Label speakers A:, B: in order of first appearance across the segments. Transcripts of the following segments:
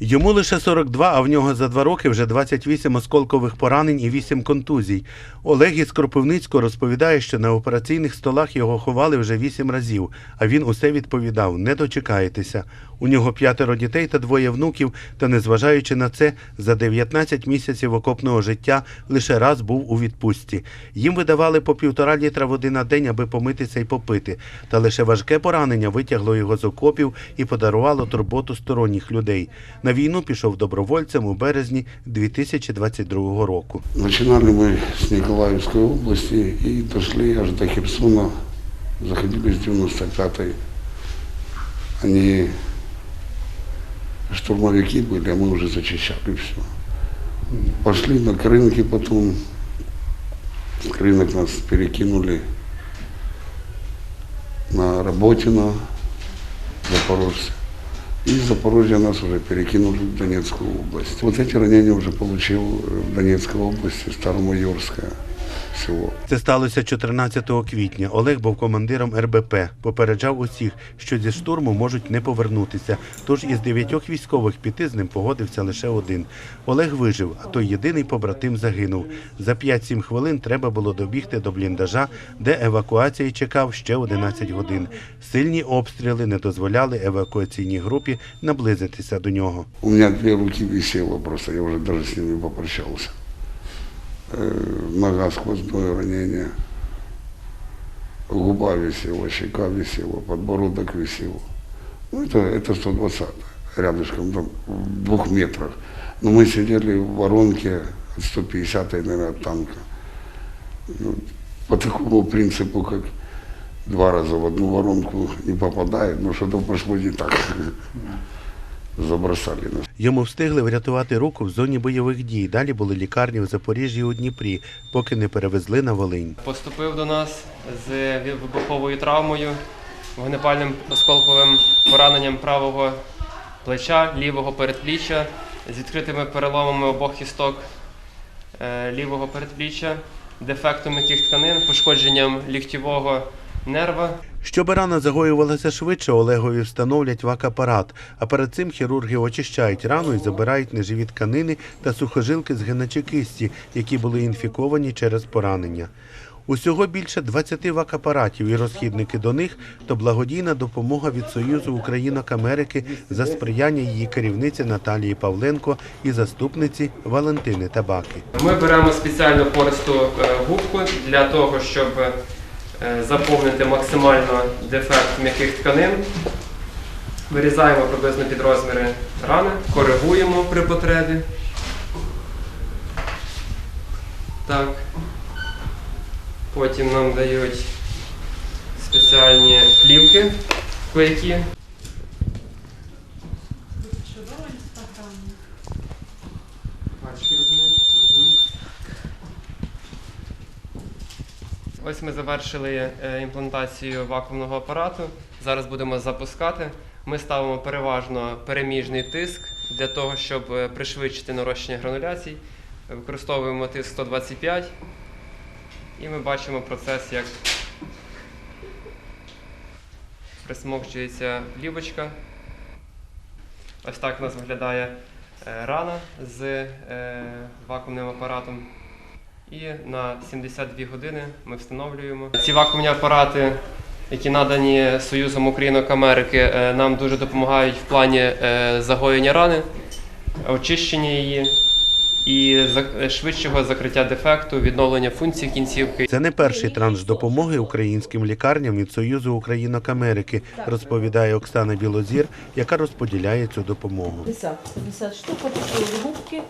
A: Йому лише 42, а в нього за два роки вже 28 осколкових поранень і 8 контузій. Олег із Кропивницького розповідає, що на операційних столах його ховали вже 8 разів, а він усе відповідав: не дочекаєтеся. У нього п'ятеро дітей та двоє внуків, та незважаючи на це, за 19 місяців окопного життя лише раз був у відпустці. Їм видавали по півтора літра води на день, аби помитися і попити. Та лише важке поранення витягло його з окопів і подарувало турботу сторонніх людей. На війну пішов добровольцем у березні 2022 року.
B: Начинали мы с Николаевской области и дошли аж до Херсона, заходили с 95-й. Они штурмовики были, а мы уже зачищали все. Пошли на рынки потом, рынок нас перекинули на Работино, Запорожце. И из Запорожья нас уже перекинули в Донецкую область. Вот эти ранения уже получил в Донецкой области, Старомайорское село.
A: Це сталося 14 квітня. Олег був командиром РБП. Попереджав усіх, що зі штурму можуть не повернутися. Тож із дев'ятьох військових піти з ним погодився лише один. Олег вижив, а той єдиний побратим загинув. За 5-7 хвилин треба було добігти до бліндажа, де евакуації чекав ще 11 годин. Сильні обстріли не дозволяли евакуаційній групі наблизитися до нього.
B: У меня две руки висело просто, я уже даже с ними попрощался. Э, Нога сквозное ранение, губа висела, щека висела, подбородок висел. Ну, это, это 120 рядышком, там, в двух метрах. Но мы сидели в воронке от 150 наверное, танка. Ну, по такому принципу, как два раза в одну воронку не попадает, но что-то пошло не так. Забросали нас.
A: Йому встигли врятувати руку в зоні бойових дій. Далі були лікарні в Запоріжжі і у Дніпрі, поки не перевезли на Волинь.
C: Поступив до нас з вибуховою травмою, вогнепальним осколковим пораненням правого плеча, лівого передпліччя, з відкритими переломами обох кісток е, лівого передпліччя, дефектом м'яких тканин, пошкодженням ліктєвого нерва.
A: Щоб рана загоювалася швидше, Олегові встановлять вак-апарат, а перед цим хірурги очищають рану і забирають неживі тканини та сухожилки з гиначі які були інфіковані через поранення. Усього більше 20 вак-апаратів і розхідники до них то благодійна допомога від Союзу Українок Америки за сприяння її керівниці Наталії Павленко і заступниці Валентини Табаки.
C: Ми беремо спеціальну пористу е, губку для того, щоб е, заповнити максимально дефект м'яких тканин. Вирізаємо приблизно під розміри рани, коригуємо при потребі. Так. Потім нам дають спеціальні плівки клейкі. Ось ми завершили е, імплантацію вакуумного апарату. Зараз будемо запускати. Ми ставимо переважно переміжний тиск для того, щоб е, пришвидшити нарощення грануляцій. Використовуємо тиск 125 і ми бачимо процес, як присмокчується плівочка. Ось так у нас виглядає е, рана з вакуумним апаратом. І на 72 години ми встановлюємо. Ці вакуумні апарати, які надані Союзом Українок Америки, е, нам дуже допомагають в плані е, загоєння рани, очищення її і зак- швидшого закриття дефекту, відновлення функцій кінцівки.
A: Це не перший транш допомоги українським лікарням від Союзу Українок Америки, розповідає Оксана Білозір, яка розподіляє цю допомогу.
D: 50, 50 штук, губки.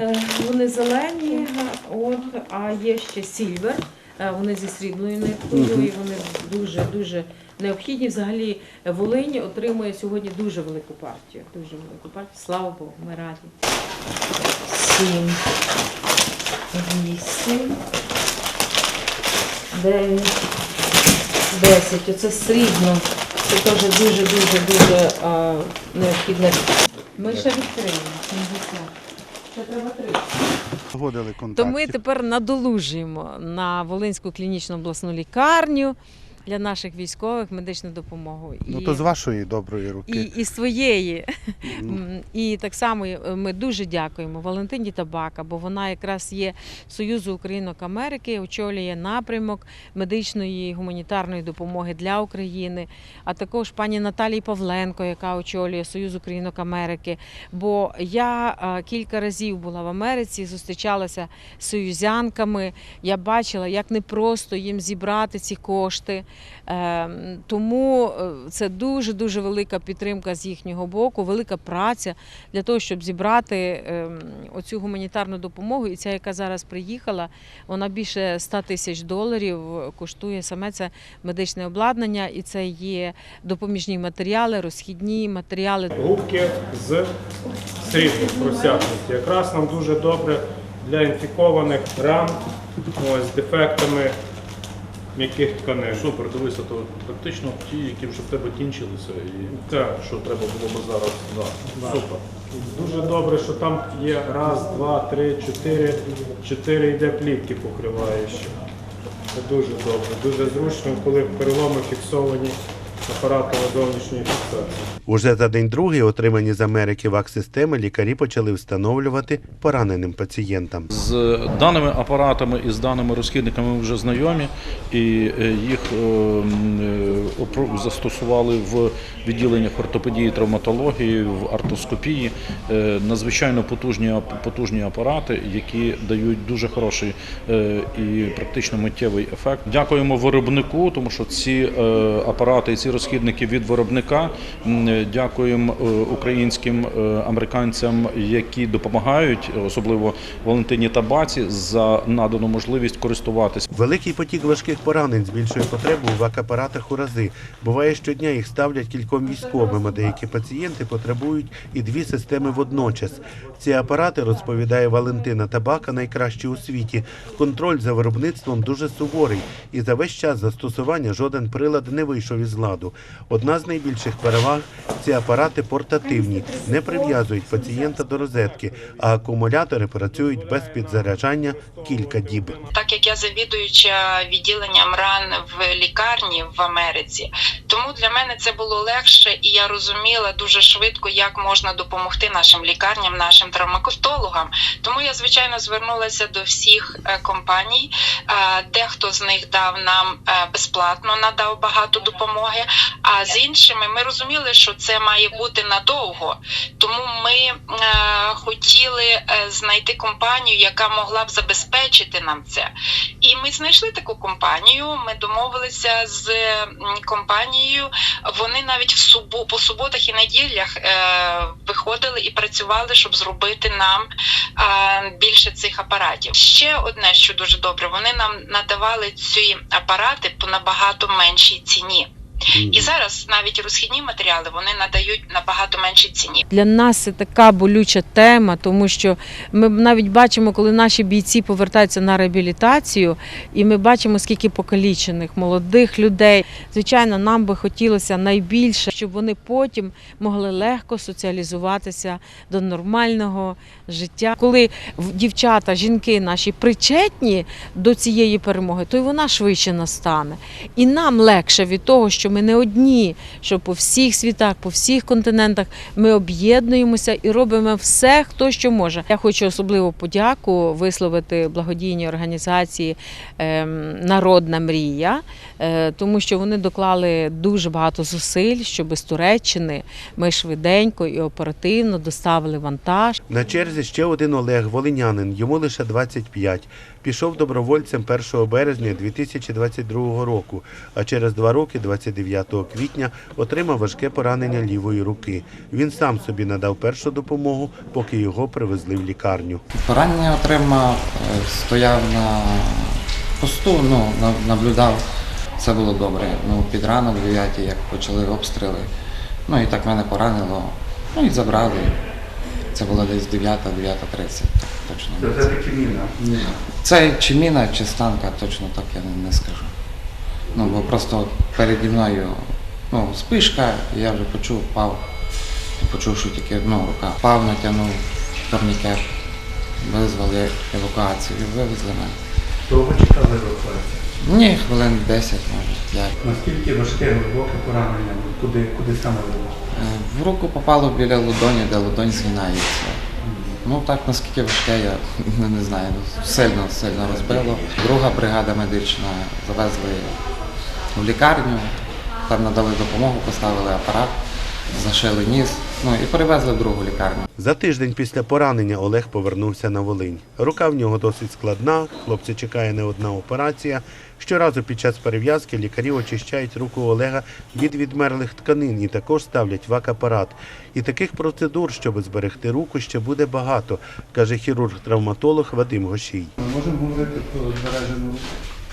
D: Е, Вони зелені, от, а є ще сільвер. Е, Вони зі срібною ниткою і вони дуже-дуже необхідні. Взагалі Волинь отримує сьогодні дуже велику партію. Дуже велику партію. Слава Богу, ми раді. Сім, вісім, дев'ять, десять. Оце срібно. Це теж дуже-дуже-дуже необхідне. Ми ще відкриємо. 70. Ще треба три.
A: Погодили
E: То ми тепер надолужуємо на Волинську клінічну обласну лікарню
D: для наших військових медичну допомогу.
A: Ну
D: І-
A: то з вашої доброї руки.
D: і своєї.
A: Ну.
D: М, І так само е, ми дуже дякуємо Валентині Табака, бо вона якраз є Союзу Українок Америки, очолює напрямок медичної і гуманітарної допомоги для України, а також пані Наталії Павленко, яка очолює Союз Українок Америки. Бо я е, кілька разів була в Америці, зустрічалася з союзянками. Я бачила, як непросто їм зібрати ці кошти. Ем, Тому е, це дуже дуже велика підтримка з їхнього боку, велика праця для того, щоб зібрати ем, оцю гуманітарну допомогу. І ця, яка зараз приїхала, вона більше 100 тисяч доларів коштує саме це медичне обладнання, і це є допоміжні матеріали, розхідні матеріали.
E: губки з сріблом просякнуті. Якраз нам дуже добре для інфікованих ран з дефектами м'яких тканин.
F: Супер, дивися, то практично ті, які вже в тебе кінчилися, і
E: Так.
F: що треба було б зараз. Да.
E: Да.
F: Супер.
E: Дуже добре, що там є раз, два, три, чотири, чотири йде плітки покриває ще. Це дуже добре, дуже зручно, коли переломи фіксовані апаратами зовнішньої фіксації.
A: Уже за день другий, отримані з Америки вак-системи, лікарі почали встановлювати пораненим пацієнтам.
F: З даними апаратами і з даними розхідниками ми вже знайомі, і е, їх е, е, застосували в відділеннях ортопедії, травматології, в артоскопії. Надзвичайно потужні, потужні апарати, які дають дуже хороший і практично миттєвий ефект. Дякуємо виробнику, тому що ці апарати і ці розхідники від виробника. Дякуємо е, українським е, американцям, які допомагають, особливо Валентині Табаці, за надану можливість користуватися.
A: Великий потік важких поранень збільшує потребу у вак-апаратах у рази. Буває, щодня їх ставлять кільком військовим, а деякі пацієнти потребують і дві системи водночас. Ці апарати, розповідає Валентина Табака, найкращі у світі. Контроль за виробництвом дуже суворий, і за весь час застосування жоден прилад не вийшов із ладу. Одна з найбільших переваг ці апарати портативні, не прив'язують пацієнта до розетки, а акумулятори працюють без підзаряджання кілька діб.
G: так як я завідуюча відділенням ран в лікарні в Америці, тому для мене це було легше, і я розуміла дуже швидко, як можна допомогти нашим лікарням, нашим травматологам. Тому я звичайно звернулася до всіх е, компаній. Е, Дехто з них дав нам е, безплатно, надав багато допомоги. А з іншими ми розуміли, що це має бути надовго. Тому ми е, хотіли е, знайти компанію, яка могла б забезпечити нам це. І ми знайшли таку компанію. Ми домовилися з компанією. Вони навіть в субо, по суботах і неділях е, виходили і працювали, щоб зробити нам е, більше цих апаратів. Ще одне, що дуже добре, вони нам надавали ці апарати по набагато меншій ціні. І зараз навіть розхідні матеріали вони надають набагато меншій ціні.
D: Для нас це така болюча тема, тому що ми навіть бачимо, коли наші бійці повертаються на реабілітацію, і ми бачимо, скільки покалічених молодих людей. Звичайно, нам би хотілося найбільше, щоб вони потім могли легко соціалізуватися до нормального життя. Коли в- дівчата, жінки наші причетні до цієї перемоги, то й вона швидше настане. І нам легше від того, що ми не одні, що по всіх світах, по всіх континентах ми об'єднуємося і робимо все, хто що може. Я хочу особливо подяку висловити благодійній організації ем, Народна мрія, тому що вони доклали дуже багато зусиль, щоб з Туреччини ми швиденько і оперативно доставили вантаж.
A: На черзі ще один Олег Волинянин, йому лише 25. Пішов добровольцем 1 березня 2022 року, а через два роки, 29 квітня, отримав важке поранення лівої руки. Він сам собі надав першу допомогу, поки його привезли в лікарню.
H: Поранення отримав, е, стояв на посту, ну, наблюдав. Це було добре. Ну, під ранок, 9 як почали обстріли. Ну і так мене поранило. Ну і забрали. Це було десь 9 9.30. Так, точно.
A: все-таки міна.
H: Це чи міна, чи станка, точно так я не, скажу. Ну, бо просто переді мною ну, спишка, і я вже почув, впав. Почув, що тільки ну, рука. Впав, натягнув турнікет, визвали евакуацію, вивезли мене.
A: Довго чекали евакуацію?
H: Ні, хвилин 10, може, 5.
A: Наскільки важке глибоке поранення? Куди, куди саме було?
H: Е, В руку попало біля ладоні, де ладонь згинається. Ну так наскільки важке, я ну, не знаю, ну, сильно, сильно розбило. Друга бригада медична завезли в лікарню, там надали допомогу, поставили апарат, зашили ніс, ну і перевезли в другу лікарню.
A: За тиждень після поранення Олег повернувся на Волинь. Рука в нього досить складна, хлопця чекає не одна операція. Щоразу під час перев'язки лікарі очищають руку Олега від відмерлих тканин і також ставлять вак-апарат. І таких процедур, щоб зберегти руку, ще буде багато, каже хірург-травматолог Вадим Гошій.
F: Ми можемо говорити про збережену руку.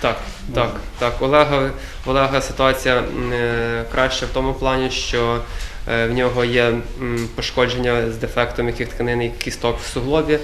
C: Так, так, так. Олега, Олега ситуація е, краща в тому плані, що в нього є пошкодження з дефектом яких тканин і кісток в суглобі,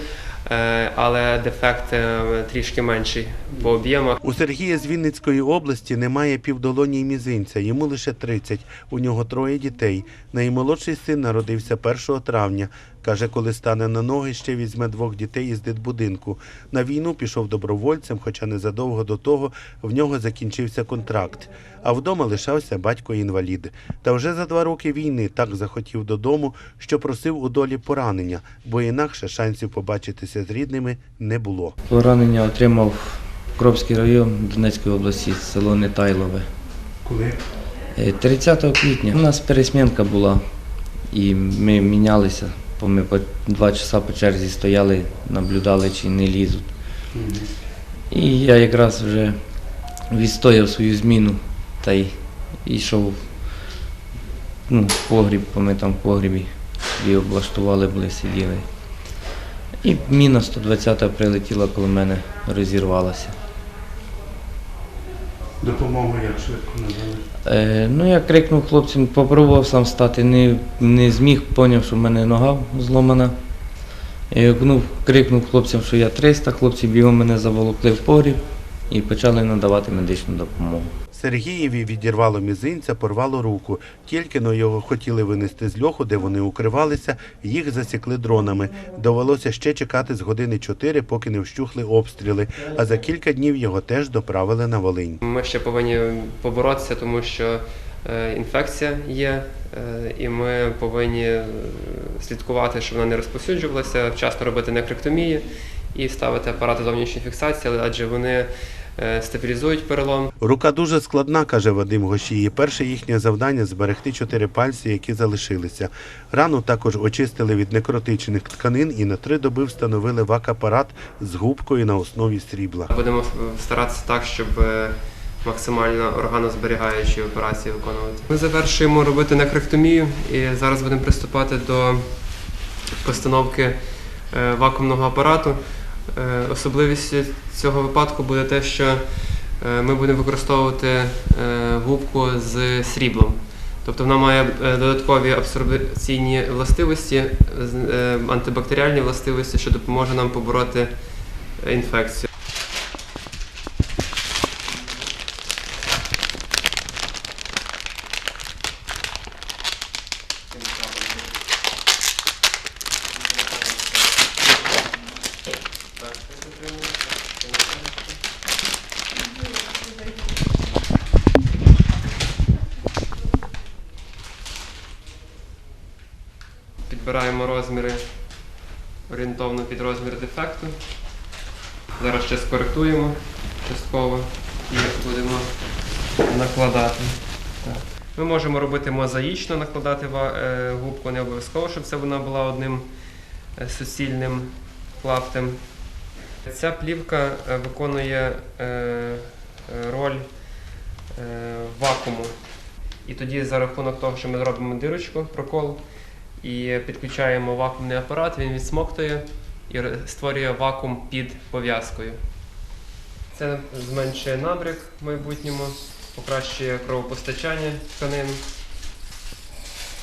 C: е, але дефект е, трішки менший по об'ємах.
A: У Сергія з Вінницької області немає півдолоні й мізинця, йому лише 30. У нього троє дітей. Наймолодший син народився 1 травня. Каже, коли стане на ноги, ще візьме двох дітей із дитбудинку. На війну пішов добровольцем, хоча незадовго до того в нього закінчився контракт. А вдома лишався батько-інвалід. Та вже за два роки війни так захотів додому, що просив у долі поранення, бо інакше шансів побачитися з рідними не було.
I: Поранення отримав Кропський район Донецької області, село Нетайлове.
A: Коли?
I: Е, 30 квітня у нас пересмінка була, і ми мінялися, бо ми по два часа по черзі стояли, наблюдали, чи не лізуть. І я якраз вже відстояв свою зміну та й йшов ну, в погріб, бо ми там в погрібі і облаштували, були сиділи. І міна 120 прилетіла, коли мене розірвалася.
A: Допомогу як швидко надали?
I: Е, ну, я крикнув хлопцям, спробував сам стати, не, не зміг, поняв, що в мене нога зломана. Я ну, крикнув хлопцям, що я 300, хлопці бігом мене заволокли в погріб і почали надавати медичну допомогу.
A: Сергієві відірвало мізинця, порвало руку. Тільки но його хотіли винести з льоху, де вони укривалися, їх засікли дронами. Довелося ще чекати з години чотири, поки не вщухли обстріли. А за кілька днів його теж доправили на Волинь.
C: Ми ще повинні поборотися, тому що е, інфекція є, е, і ми повинні е, слідкувати, щоб вона не розповсюджувалася, вчасно робити некректомії і ставити апарати зовнішньої фіксації, адже вони стабілізують перелом.
A: Рука дуже складна, каже Вадим Гошій. І Перше їхнє завдання зберегти чотири пальці, які залишилися. Рану також очистили від некротичних тканин і на три доби встановили вак-апарат з губкою на основі срібла.
C: Будемо е, старатися так, щоб е, максимально органозберігаючі операції виконувати. Ми завершуємо робити некректомію і зараз будемо приступати до постановки е, вакуумного апарату. Е, Особливістю цього випадку буде те, що е, ми будемо використовувати е, губку з сріблом. Тобто вона має додаткові абсорбційні властивості, антибактеріальні властивості, що допоможе нам побороти інфекцію. Підбираємо розміри орієнтовно під розмір дефекту. Зараз ще скоректуємо частково і будемо накладати. Ми можемо робити мозаїчно, накладати е, губку, не обов'язково, щоб це вона була одним е, суцільним клаптем. Ця плівка е, виконує роль вакууму. І тоді за рахунок того, що ми зробимо дирочку, прокол, і підключаємо вакуумний апарат, він відсмоктує і створює вакуум під пов'язкою. Це зменшує набряк в майбутньому, покращує кровопостачання тканин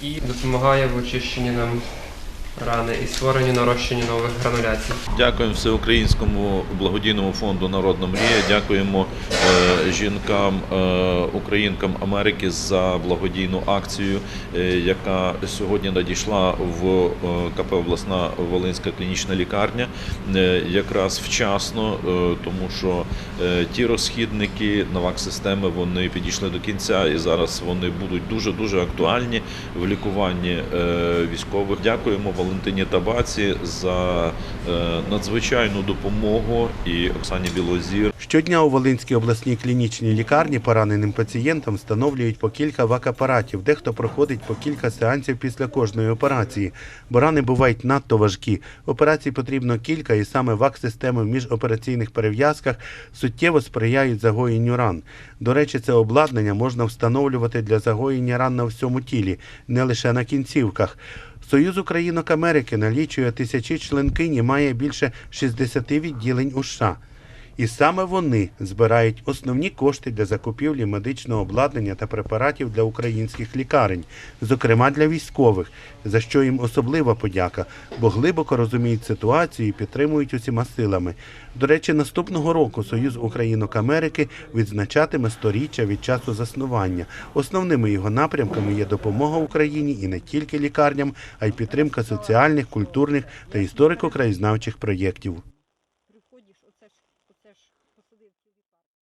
C: і допомагає в очищенні нам рани і створенню нарощенню нових грануляцій.
J: Дякуємо Всеукраїнському благодійному фонду Народна мрія. Дякуємо е, жінкам, е, українкам Америки за благодійну акцію, е, яка сьогодні надійшла в КП обласна Волинська клінічна лікарня. Якраз вчасно, тому що ті розхідники новак-системи вони підійшли до кінця і зараз вони будуть дуже дуже актуальні в лікуванні військових. Дякуємо Валентині Табаці за е, надзвичайну допомогу і Оксані Білозір.
A: Щодня у Волинській обласній клінічній лікарні пораненим пацієнтам встановлюють по кілька вак-апаратів. Дехто проходить по кілька сеансів після кожної операції, бо рани бувають надто важкі. Операцій потрібно кілька, і саме вак-системи в міжопераційних перев'язках суттєво сприяють загоєнню ран. До речі, це обладнання можна встановлювати для загоєння ран на всьому тілі, не лише на кінцівках. Союз Українок Америки налічує тисячі членкинь і має більше 60 відділень у США. І саме вони збирають основні кошти для закупівлі медичного обладнання та препаратів для українських лікарень, зокрема для військових, за що їм особлива подяка, бо глибоко розуміють ситуацію і підтримують усіма силами. До речі, наступного року Союз Українок Америки відзначатиме сторіччя від часу заснування. Основними його напрямками є допомога Україні і не тільки лікарням, а й підтримка соціальних, культурних та історико-краєзнавчих проєктів.